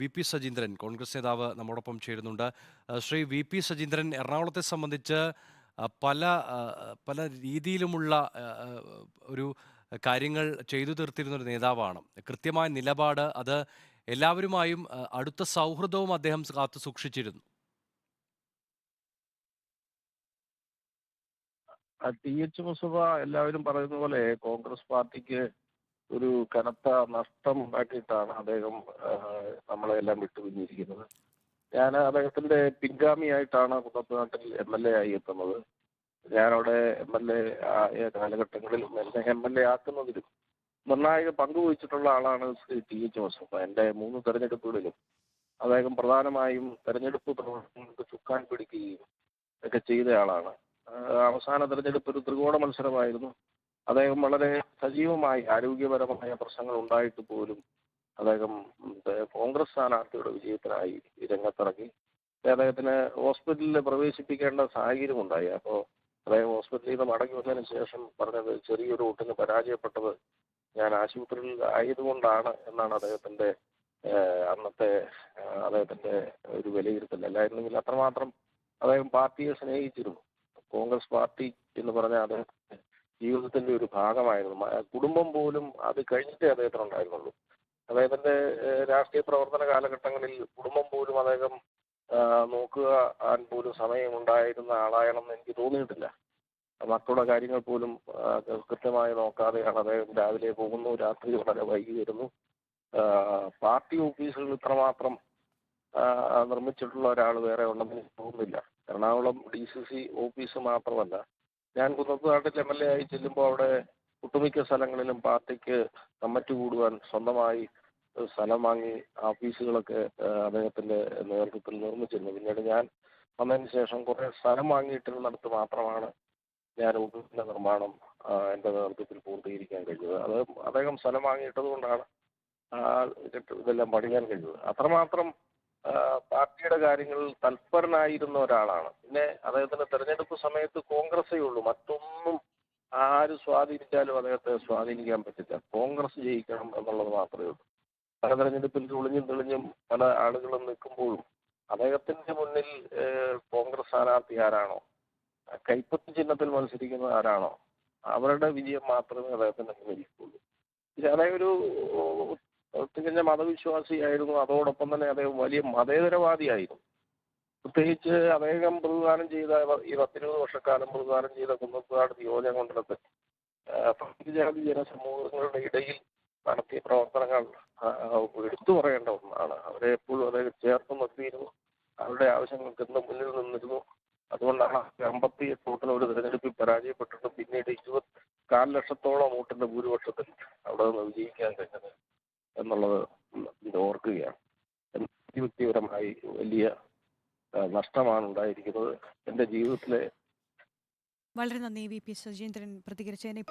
V P Sajeendran Congress നേതാവ് നമ്മോടൊപ്പം ചേരുന്നുണ്ട്. ശ്രീ വി പി സജീന്ദ്രൻ എറണാകുളത്തെ സംബന്ധിച്ച് പല പല രീതിയിലുമുള്ള ഒരു കാര്യങ്ങൾ ചെയ്തു തീർത്തിരുന്ന ഒരു നേതാവാണ്. കൃത്യമായ നിലപാട് അത് എല്ലാവരുമായും അടുത്ത സൗഹൃദവും അദ്ദേഹം കാത്തു സൂക്ഷിച്ചിരുന്നു. ടി എച്ച് മുസഫ എല്ലാവരും പറയുന്ന പോലെ കോൺഗ്രസ് പാർട്ടിക്ക് ഒരു കനത്ത നഷ്ടം ഉണ്ടാക്കിയിട്ടാണ് അദ്ദേഹം നമ്മളെ നമ്മളെല്ലാം വിട്ടുപിരിഞ്ഞിരിക്കുന്നത്. ഞാൻ അദ്ദേഹത്തിന്റെ പിൻഗാമിയായിട്ടാണ് കുന്നത്തുനാട്ടിൽ എം എൽ എ ആയി എത്തുന്നത്. ഞാനവിടെ എം എൽ എ ആയ കാലഘട്ടങ്ങളിലും എന്നെ എം എൽ എ ആക്കുന്നതിലും നിർണായക പങ്ക് വഹിച്ചിട്ടുള്ള ആളാണ് ശ്രീ ടി എച്ച് മുസഫ എന്റെ മൂന്ന് തെരഞ്ഞെടുപ്പുകളിലും അദ്ദേഹം പ്രധാനമായും തെരഞ്ഞെടുപ്പ് പ്രവർത്തനങ്ങൾക്ക് ചുക്കാൻ പിടിക്കുകയും ഒക്കെ ചെയ്തയാളാണ്. അവസാന തെരഞ്ഞെടുപ്പ് ഒരു ത്രികോണ മത്സരമായിരുന്നു. അദ്ദേഹം വളരെ സജീവമായി ആരോഗ്യപരമായ പ്രശ്നങ്ങൾ ഉണ്ടായിട്ട് പോലും അദ്ദേഹം കോൺഗ്രസ് സ്ഥാനാർത്ഥിയുടെ വിജയത്തിനായി രംഗത്തിറങ്ങി. അദ്ദേഹത്തിന് ഹോസ്പിറ്റലിൽ പ്രവേശിപ്പിക്കേണ്ട സാഹചര്യം ഉണ്ടായി. അപ്പോൾ അദ്ദേഹം ഹോസ്പിറ്റലിൽ നിന്ന് മടങ്ങി വന്നതിന് ശേഷം പറഞ്ഞത് ചെറിയൊരു വോട്ടിന് പരാജയപ്പെട്ടത് ഞാൻ ആശുപത്രിയിൽ ആയതുകൊണ്ടാണ് എന്നാണ് അദ്ദേഹത്തിന്റെ ഏഹ്, അന്നത്തെ അദ്ദേഹത്തിന്റെ ഒരു വിലയിരുത്തൽ. അല്ലായിരുന്നെങ്കിൽ അത്രമാത്രം അദ്ദേഹം പാർട്ടിയെ സ്നേഹിച്ചിരുന്നു. കോൺഗ്രസ് പാർട്ടി എന്ന് പറഞ്ഞാൽ അത് ജീവിതത്തിന്റെ ഒരു ഭാഗമായിരുന്നു. കുടുംബം പോലും അത് കഴിഞ്ഞിട്ടേ അദ്ദേഹത്തിന് ഉണ്ടായിരുന്നുള്ളൂ. അദ്ദേഹത്തിന്റെ രാഷ്ട്രീയ പ്രവർത്തന കാലഘട്ടങ്ങളിൽ കുടുംബം പോലും അദ്ദേഹം നോക്കുക പോലും സമയമുണ്ടായിരുന്ന ആളായണമെന്ന് എനിക്ക് തോന്നിയിട്ടില്ല. മക്കളുടെ കാര്യങ്ങൾ പോലും കൃത്യമായി നോക്കാതെയാണ് അദ്ദേഹം രാവിലെ പോകുന്നു രാത്രി വളരെ വൈകി വരുന്നു. പാർട്ടി ഓഫീസുകൾ ഇത്രമാത്രം നിർമ്മിച്ചിട്ടുള്ള ഒരാൾ വേറെ ഉണ്ടെന്ന് തോന്നുന്നില്ല. Ernakulam D C C office മാത്രമല്ല ഞാൻ കുന്നത്തുനാട്ടിൽ എം എൽ എ ആയി ചെല്ലുമ്പോൾ അവിടെ ഒട്ടുമിക്ക സ്ഥലങ്ങളിലും പാർട്ടിക്ക് കമ്മിറ്റി കൂടുവാൻ സ്വന്തമായി സ്ഥലം വാങ്ങി ഓഫീസുകളൊക്കെ ആ, അദ്ദേഹത്തിന്റെ നേതൃത്വത്തിൽ നിർമ്മിച്ചിരുന്നു പിന്നീട് ഞാൻ വന്നതിന് ശേഷം കുറെ സ്ഥലം വാങ്ങിയിട്ടിരുന്നിടത്ത് മാത്രമാണ് ഞാൻ ഓഫീസിന്റെ നിർമ്മാണം എന്റെ നേതൃത്വത്തിൽ പൂർത്തീകരിക്കാൻ കഴിഞ്ഞത്. അത് അദ്ദേഹം സ്ഥലം വാങ്ങിയിട്ടത് കൊണ്ടാണ് ഇതെല്ലാം പണിയാൻ കഴിഞ്ഞത്. അത്രമാത്രം കാര്യങ്ങളിൽ തൽപരനായിരുന്ന ഒരാളാണ്. പിന്നെ അദ്ദേഹത്തിന്റെ തെരഞ്ഞെടുപ്പ് സമയത്ത് കോൺഗ്രസേ ഉള്ളൂ. മറ്റൊന്നും ആര് സ്വാധീനിച്ചാലും അദ്ദേഹത്തെ സ്വാധീനിക്കാൻ പറ്റില്ല. കോൺഗ്രസ് ജയിക്കണം എന്നുള്ളത് മാത്രമേ ഉള്ളൂ. പല തെരഞ്ഞെടുപ്പിൽ ഒളിഞ്ഞും തെളിഞ്ഞും പല ആളുകളും നിൽക്കുമ്പോഴും അദ്ദേഹത്തിന്റെ മുന്നിൽ കോൺഗ്രസ് സ്ഥാനാർത്ഥി ആരാണോ കൈപ്പത്തി ചിഹ്നത്തിൽ മത്സരിക്കുന്ന ആരാണോ അവരുടെ വിജയം മാത്രമേ അദ്ദേഹത്തിന് മുന്നിൽ പക്ഷെ അതായത് ഒരു തികഞ്ഞ മതവിശ്വാസിയായിരുന്നു. അതോടൊപ്പം തന്നെ അദ്ദേഹം വലിയ മതേതരവാദിയായിരുന്നു. പ്രത്യേകിച്ച് അദ്ദേഹം പ്രതിദാനം ചെയ്ത ഈ പത്തിരുപത് വർഷക്കാലം പ്രതിദാനം ചെയ്ത കുന്നത്തുനാട് നിയോജക മണ്ഡലത്തിൽ പട്ടികജാതി ജനസമൂഹങ്ങളുടെ ഇടയിൽ നടത്തിയ പ്രവർത്തനങ്ങൾ എടുത്തു പറയേണ്ട ഒന്നാണ്. അവരെ എപ്പോഴും അദ്ദേഹം ചേർത്ത് നിർത്തിയിരുന്നു. അവരുടെ ആവശ്യങ്ങൾക്ക് എന്നും മുന്നിൽ നിന്നിരുന്നു. അതുകൊണ്ടാണ് അമ്പത്തി എട്ടോട്ടിൽ ഒരു തെരഞ്ഞെടുപ്പിൽ പരാജയപ്പെട്ടിട്ട് പിന്നീട് ഇരുപത് കാൽ ലക്ഷത്തോളം വോട്ടിന്റെ ഭൂരിപക്ഷത്തിൽ അവിടെ നിന്ന് വിജയിക്കാൻ കഴിഞ്ഞത്. എന്നുള്ളത് ഇത് ഓർക്കുകയാണ്. വ്യക്തിപരമായി വലിയ നഷ്ടമാണ് ഉണ്ടായിരിക്കുന്നത് എന്റെ ജീവിതത്തിലെ വളരെ നന്ദി വി. പി. ശശീന്ദ്രൻ പ്രതികരിച്ചതിന്